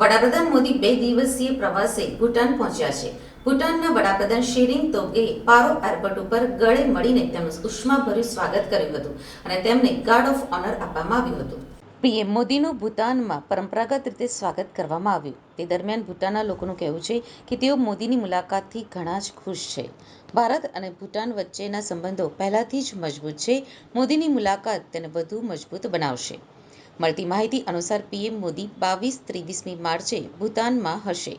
વડાપ્રધાન મોદી બે દિવસીય પ્રવાસે ભૂટાન પહોંચ્યા છે. ભૂટાનના વડાપ્રધાન શેરિંગ તોગે પારો એરપોર્ટ ઉપર ગળે મળીને તેમનું ઉષ્માભર્યું સ્વાગત કર્યું હતું અને તેમને ગાર્ડ ઓફ ઓનર આપવામાં આવ્યું હતું. પીએમ મોદીનું ભૂટાનમાં પરંપરાગત રીતે સ્વાગત કરવામાં આવ્યું. તે દરમિયાન ભૂટાનના લોકોનું કહેવું છે કે તેઓ મોદીની મુલાકાતથી ઘણા જ ખુશ છે. ભારત અને ભૂટાન વચ્ચેના સંબંધો પહેલાથી જ મજબૂત છે. મોદીની મુલાકાત તેને વધુ મજબૂત બનાવશે. મળતી માહિતી અનુસાર પીએમ મોદી બાવીસ ત્રેવીસમી માર્ચે ભૂટાનમાં હશે.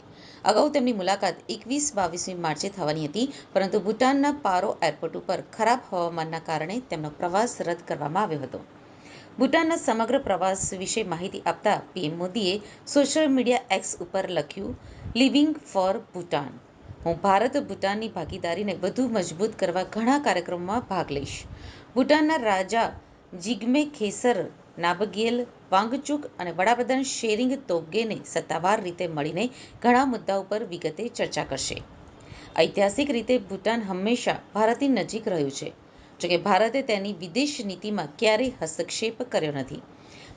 અગાઉ તેમની મુલાકાત એકવીસ બાવીસમી માર્ચે થવાની હતી, પરંતુ ભૂટાનના પારો એરપોર્ટ ઉપર ખરાબ હવામાનના કારણે તેમનો પ્રવાસ રદ કરવામાં આવ્યો હતો. ભૂટાનના સમગ્ર પ્રવાસ વિશે માહિતી આપતા પીએમ મોદીએ સોશિયલ મીડિયા એક્સ ઉપર લખ્યું, લિવિંગ ફોર ભૂટાન હું ભારત ભૂટાનની ભાગીદારીને વધુ મજબૂત કરવા ઘણા કાર્યક્રમોમાં ભાગ લઈશ. ભૂટાનના રાજા જિગ્મે ખેસર નામગ્યેલ વાંગચુક અને વડાપ્રધાન શેરિંગ તોબગેને સત્તાવાર રીતે મળીને ઘણા મુદ્દાઓ પર વિગતે ચર્ચા કરશે. ઐતિહાસિક રીતે ભૂટાન હંમેશા ભારતની નજીક રહ્યું છે જોકે ભારતે તેની વિદેશ નીતિમાં ક્યારેય હસ્તક્ષેપ કર્યો નથી.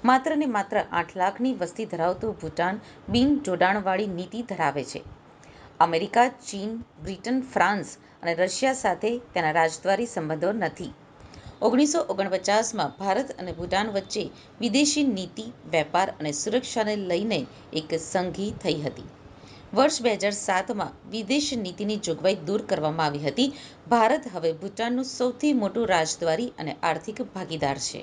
માત્ર ને માત્ર આઠ લાખની વસ્તી ધરાવતું ભૂટાન બિન જોડાણવાળી નીતિ ધરાવે છે. અમેરિકા, ચીન, બ્રિટન, ફ્રાન્સ અને રશિયા સાથે તેના રાજદ્વારી સંબંધો નથી. ઓગણીસો ઓગણપચાસમાં ભારત અને ભૂટાન વચ્ચે વિદેશી નીતિ, વેપાર અને સુરક્ષાને લઈને એક સંધિ થઈ હતી. વર્ષ બે હજાર સાતમાં વિદેશ નીતિની જોગવાઈ દૂર કરવામાં આવી હતી. ભારત હવે ભૂટાનનું સૌથી મોટું રાજદ્વારી અને આર્થિક ભાગીદાર છે.